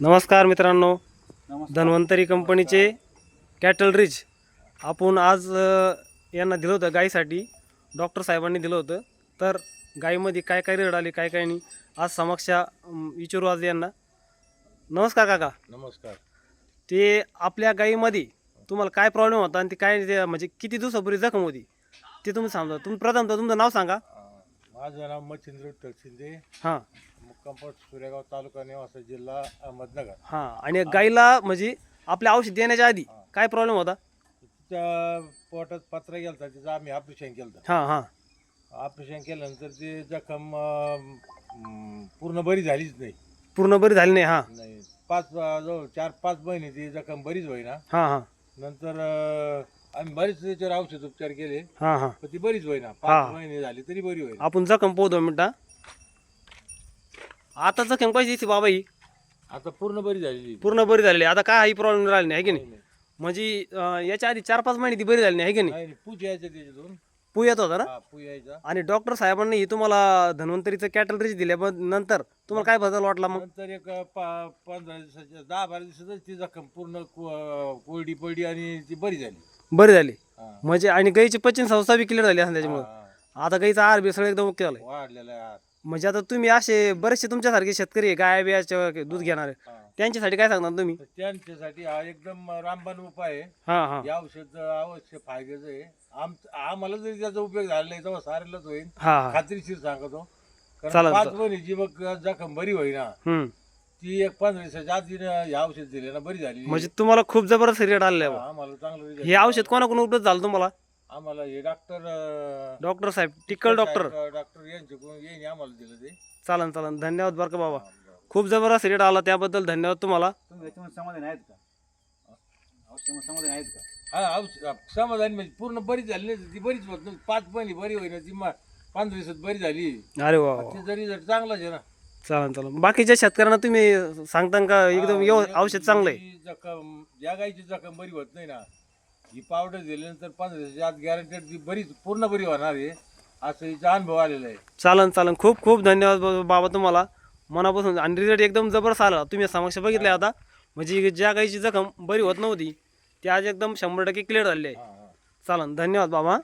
नमस्कार मित्रांनो. धन्वंतरी कंपनीचे कॅटल रिच आपण आज यांना दिलं होतं गाईसाठी. डॉक्टर साहेबांनी दिलं होतं. तर गाईमध्ये काय काय रेड आली काय काय नाही आज समक्ष विचारू आज यांना. नमस्कार काका. नमस्कार. ते आपल्या गाईमध्ये तुम्हाला काय प्रॉब्लेम होता आणि ते काय ते म्हणजे किती दिवसापूर्वी जखम होती ते तुम्ही सांगा. तुम्ही प्रथम तुमचं नाव सांगा. माझं नाव मच्छिंद्र शिंदे हां. मुक्कामपोट सुरेगाव तालुका निवासा जिल्हा अहमदनगर. हां आणि गाईला म्हणजे आपल्या औषध देण्याच्या आधी काय प्रॉब्लेम होता? तिच्या पोटात पत्रा गेलता तिचं आम्ही ऑपरेशन केलं हां हां. ऑपरेशन केल्यानंतर ती जखम अं, पूर्ण बरी झालीच नाही. पूर्ण बरी झाली नाही हां. नाही पाच अं, जवळ चार पाच महिने ती जखम बरीच होईना. हां हां. नंतर अं, आम्ही बरेच त्याच्यावर औषध उपचार केले. हां हां. पण ती बरीच होईना. हा. पाच महिने झाली तरी बरी होईना. आपण जखम पाहू दोन मिनटं आता जखम कशी दिसते बाबा ही आता पूर्ण बरी झालेली. पूर्ण बरी झालेली. आता काय ही प्रॉब्लेम राहिली नाही आहे की नाही? म्हणजे अं, याच्या आधी चार पाच महिने ती बरी झाली नाही आहे की नाही? पूज यायचं त्याच्यातून पू येत होता ना? हा पू यायचा. आणि डॉक्टर साहेबांनी ही तुम्हाला धन्वंतरीचं कॅटल रिच दिल्या पण नंतर तुम्हाला काय बदल वाटला मग? नंतर एक पा- पंधरा दिवसाच्या दहा बारा दिवसातच ती जखम पूर्ण को- कोरडी पडली आणि ती बरी झाली. बरी झाली. हा. म्हणजे आणि गाईची पचन संस्था बी क्लिअर झाली असं त्याच्यामुळे. हा, आता गाईचा आहार बी सगळं एकदम ओके झालाय. वाढलेला आहे. म्हणजे आता तुम्ही असे बरेचसे तुमच्यासारखे शेतकरी आहे, गाय बियाचे दूध घेणारे हा. त्यांच्यासाठी काय सांगणार तुम्ही? तर त्यांच्यासाठी हा एकदम रामबाण उपाय आहे. हां हां. या औषध अवश्य फायद्याचं आहे. आम आम्हाला जरी त्याचा उपयोग झाला नाही तेव्हा सारेलाच होईल हां हां. खात्रीशीर सांगतो. कारण चालेल, पाच चालेल. महिन्याची मग जखम बरी होईना. हम्म. ती एक पंधरा दिवसाच्या तिनं हे औषध दिले ना बरी झाली म्हणजे तुम्हाला खूप जबरदस्त रेट आलेला आहे. आम्हाला चांगलं result हे औषध कोणाकडून उपलब्ध झालं तुम्हाला? आम्हाला हे डॉक्टर डॉक्टर साहेब टिक्कल डॉक्टर डॉक्टर यांच्याकडून येईन आम्हाला दिलं ते. चालन चालन. धन्यवाद बरं का बाबा. खूप जबरदस्त रेट आला त्याबद्दल धन्यवाद तुम्हाला. तुम्ही याच्यामध्ये समाधान आहेत का? औषधामध्ये समाधान आहेत का? हा औष- समाधान म्हणजे पूर्ण बरी झाली नाही ती बरीच होत नव्हती पाच महिने बरी होईना ती मा- पंधरा दिवसात बरी झाली. अरे वा वा. ते जरी जर चांगलाच आहे ना. चालन चालन. बाकीच्या शेतकऱ्यांना तुम्ही सांगता का एकदम हा, व्यव औषध चांगलं आहे? जखम या गायची जखम बरी होत नाही ना ही पावडर दिल्यानंतर पंधरा दिवसाच्या आत गॅरंटेड ती बरीच पूर्ण बरी होणार आहे असं हिचा अनुभव आलेला आहे. चालन चालन. खूप खूप धन्यवाद बा- बाबा तुम्हाला. मनापासून आणि रिझल्ट एकदम जबरदस्त आला. तुम्ही समक्ष बघितले आता. म्हणजे ज्या गाईची जखम बरी होत नव्हती ती आज एकदम शंभर टक्के क्लिअर झाली आहे. हा हा. चालन धन्यवाद बाबा.